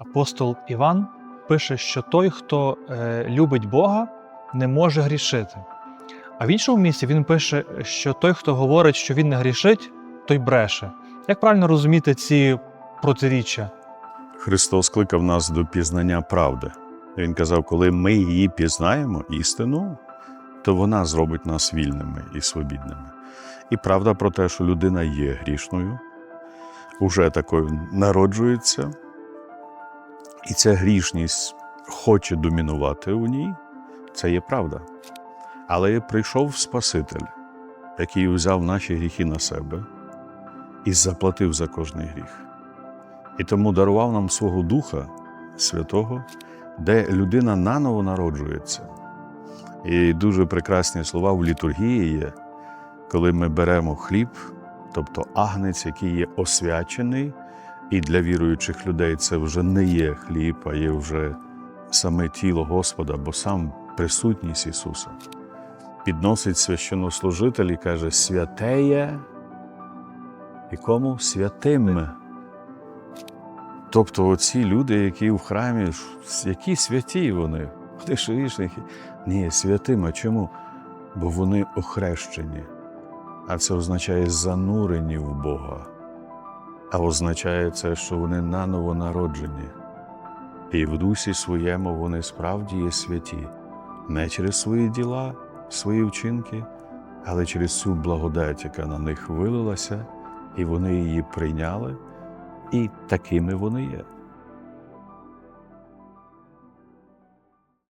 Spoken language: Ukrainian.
апостол Іван пише, що той, хто е, любить Бога, не може грішити. А в іншому місці він пише, що той, хто говорить, що він не грішить, той бреше. Як правильно розуміти ці протиріччя? Христос кликав нас до пізнання правди. Він казав, коли ми її пізнаємо, істину, то вона зробить нас вільними і свобідними. І правда про те, що людина є грішною, уже такою народжується, і ця грішність хоче домінувати у ній, це є правда. Але прийшов Спаситель, який взяв наші гріхи на себе і заплатив за кожний гріх. І тому дарував нам свого Духа Святого, де людина наново народжується. І дуже прекрасні слова в літургії є, коли ми беремо хліб, тобто агнець, який є освячений, і для віруючих людей це вже не є хліб, а є вже саме тіло Господа, бо сам присутність Ісуса. Підносить священнослужитель і каже: святеє, і кому святим. Тобто оці люди, які в храмі, які святі вони, вони ж грішники. Ні, святим. А чому? Бо вони охрещені. А це означає занурені в Бога. А означає це, що вони наново народжені. І в дусі своєму вони справді є святі, не через свої діла, свої вчинки, але через цю благодать, яка на них вилилася, і вони її прийняли, і такими вони є.